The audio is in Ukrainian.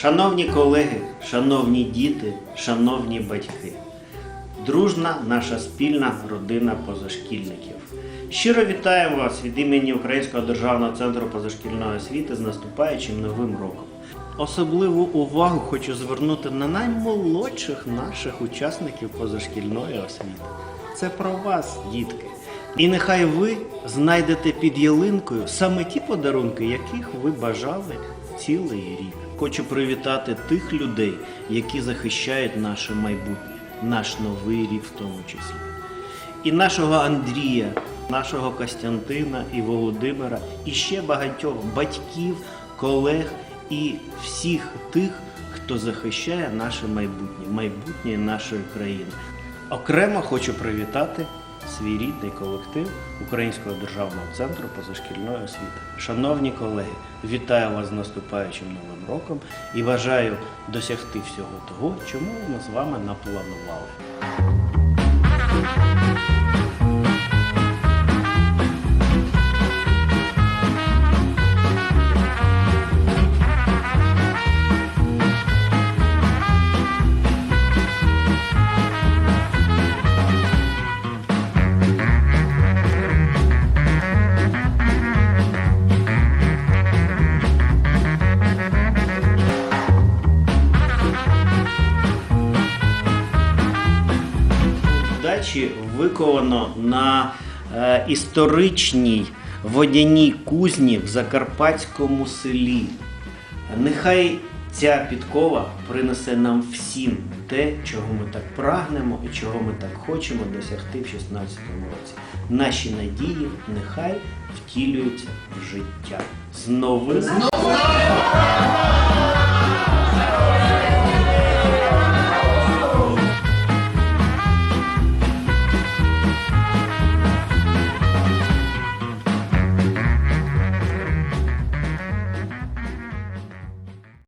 Шановні колеги, шановні діти, шановні батьки, дружна наша спільна родина позашкільників. Щиро вітаємо вас від імені Українського державного центру позашкільної освіти з наступаючим новим роком. Особливу увагу хочу звернути на наймолодших наших учасників позашкільної освіти. Це про вас, дітки. І нехай ви знайдете під ялинкою саме ті подарунки, яких ви бажали цілий рік. Хочу привітати тих людей, які захищають наше майбутнє, наш новий рік в тому числі. І нашого Андрія, нашого Костянтина і Володимира, і ще багатьох батьків, колег і всіх тих, хто захищає наше майбутнє, майбутнє нашої країни. Окремо хочу привітати свій рідний колектив Українського державного центру позашкільної освіти. Шановні колеги, вітаю вас з наступаючим новим роком і бажаю досягти всього того, чому ми з вами напланували. Дачі виковано на е, історичній водяній кузні в закарпатському селі. Нехай ця підкова принесе нам всім те, чого ми так прагнемо і чого ми так хочемо досягти в 16 році. Наші надії нехай втілюються в життя. З новим!